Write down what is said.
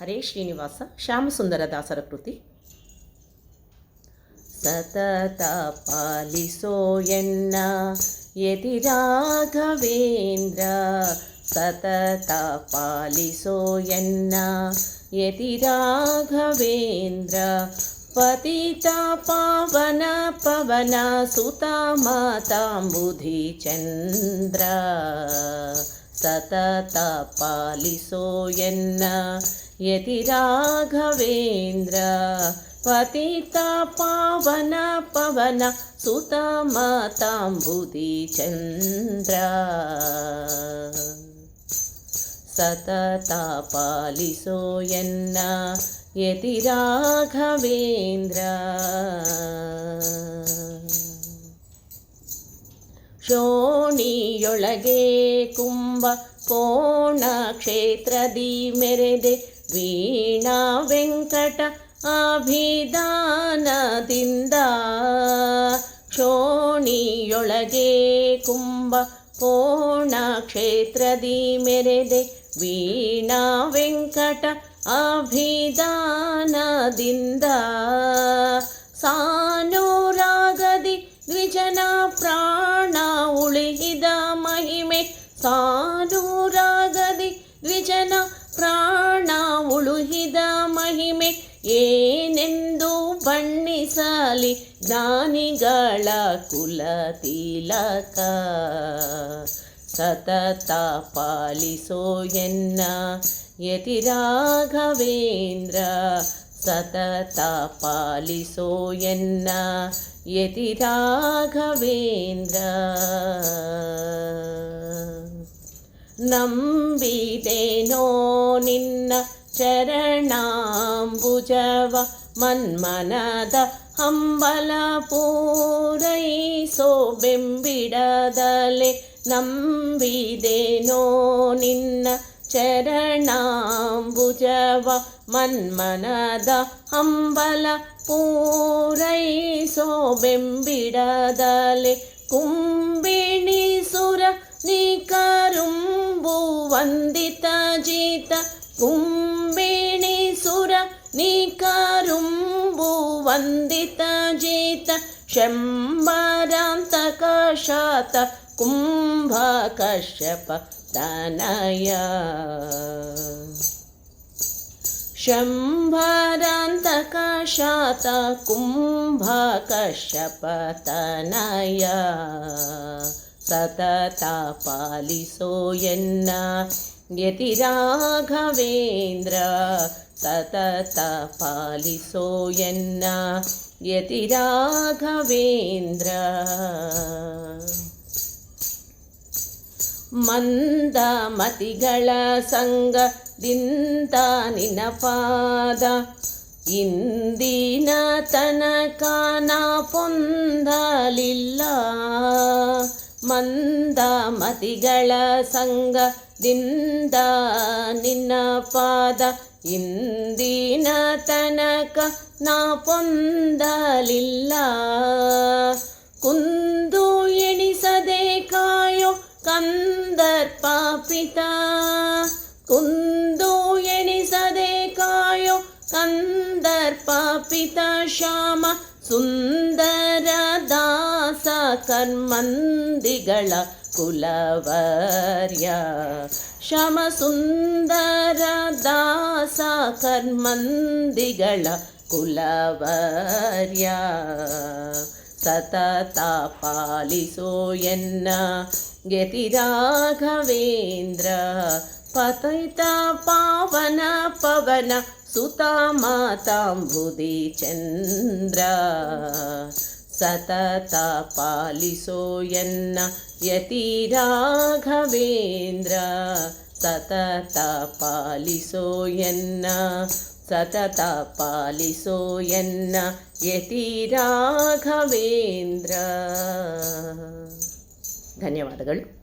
ಹರೇ ಶ್ರೀನಿವಾಸ ಶ್ಯಾಮಸುಂದರ ದಾಸರ ಕೃತಿ ಸತತ ಪಾಲಿಸೋ ಎನ್ನ ಯತಿ ರಾಘವೇಂದ್ರ ಸತತ ಪಾಲಿಸೋ ಎನ್ನ ಯತಿ ರಾಘವೇಂದ್ರ ಪತಿತ ಪಾವನ ಪವನ ಸುತ ಮಾತಾಂಬುಧಿ ಚಂದ್ರ ಸತತ ಪಾಲಿಸೋ ಎನ್ನ ಯತಿ ರಾಘವೇಂದ್ರ ಪತಿತ ಪಾವನ ಪವನ ಸುತ ಮಾತಾಂಬುಧಿ ಚಂದ್ರ ಸತತ ಪಾಲಿಸೋ ಎನ್ನ ಯತಿ ರಾಘವೇಂದ್ರ ಶೋಣಿಯೊಳಗೆ ಕುಂಭ ಕೋಣ ಕ್ಷೇತ್ರದಿ ಮೆರೆದೆ ವೀಣಾ ವೆಂಕಟ ಅಭಿದಾನದಿಂದ ಶೋಣಿಯೊಳಗೆ ಕುಂಭ ಕೋಣ ಕ್ಷೇತ್ರದಿ ಮೆರೆದೆ ವೀಣಾ ವೆಂಕಟ ಅಭಿದಾನದಿಂದ ಜ್ಞಾನಿಗಳ ಕುಲ ತಿಲಕ ಸತತ ಪಾಲಿಸೋ ಎನ್ನ ಯತಿ ರಾಘವೇಂದ್ರ ಸತತ ಪಾಲಿಸೋ ಎನ್ನ ಯತಿ ರಾಘವೇಂದ್ರ ಮನ್ಮನದ ಹಂಬಲ ಪೂರೈಸೋ ಬೆಂಬಿಡದಲೆ ನಂಬಿದೇನೋ ನಿನ್ನ ಚರಣಾಂಬುಜವ ಮನ್ಮನದ ಹಂಬಲ ಪೂರೈಸೋ ಬೆಂಬಿಡದಲೆ ಕುಂಬಿಣಿ ಸುರ ನಿಕರುಂಬು ವಂದಿತ ಜೀತ ಕುಂಬಿಣಿ ಸುರ ನಿಕರುಂಬು वन्दितजेत शम्बरान्तकशात कुम्भकश्यप तनया शम्भरान्तकशात कुम्भकश्यप तनया सतता पालिसो यन्न ಯತಿರಾಘವೇಂದ್ರ ಸತತ ಪಾಲಿಸೋಯನ್ನ ಯತಿರಾಘವೇಂದ್ರ. ಮಂದಮತಿಗಳ ಸಂಗದಿಂದ ನಿನ್ನ ಪಾದ ಇಂದಿನ ತನಕ ನಾ ಪೊಂದಲಿಲ್ಲ. ಮಂದಮತಿಗಳ ಸಂಗ ಸಂಗದಿಂದ ನಿನ್ನ ಪಾದ ಇಂದಿನ ತನಕ ನಾ ಪೊಂದಲಿಲ್ಲ ಕುಂದು ಎಣಿಸದೆ ಕಾಯೋ ಕಂದರ್ಪ ಪಿತ ಕುಂದು ಎಣಿಸದೆ ಕಾಯೋ ಕಂದರ್ಪ ಪಿತ ಶ್ಯಾಮ ಸುಂದರ ದಾಸ ಕರ್ಮಂದಿಗಳ ಕುಲವರ್ಯ ಶ್ಯಾಮ ಸುಂದರ ದಾಸ ಕರ್ಮಂದಿಗಳ ಕುಲವರ್ಯ ಸತತ ಪಾಲಿಸೋ ಎನ್ನ ಯತಿ ರಾಘವೇಂದ್ರ ಪತೈತ ಪಾವನ ಪವನ ಸುತ ಮಾತಾಂಬುದಿ ಚಂದ್ರ ಸತತ ಪಾಲಿಸೋ ಎನ್ನ ಯತಿ ರಾಘವೇಂದ್ರ ಸತತ ಪಾಲಿಸೋ ಎನ್ನ ಸತತ ಪಾಲಿಸೋ ಎನ್ನ ಯತಿ ರಾಘವೇಂದ್ರ ಧನ್ಯವಾದಗಳು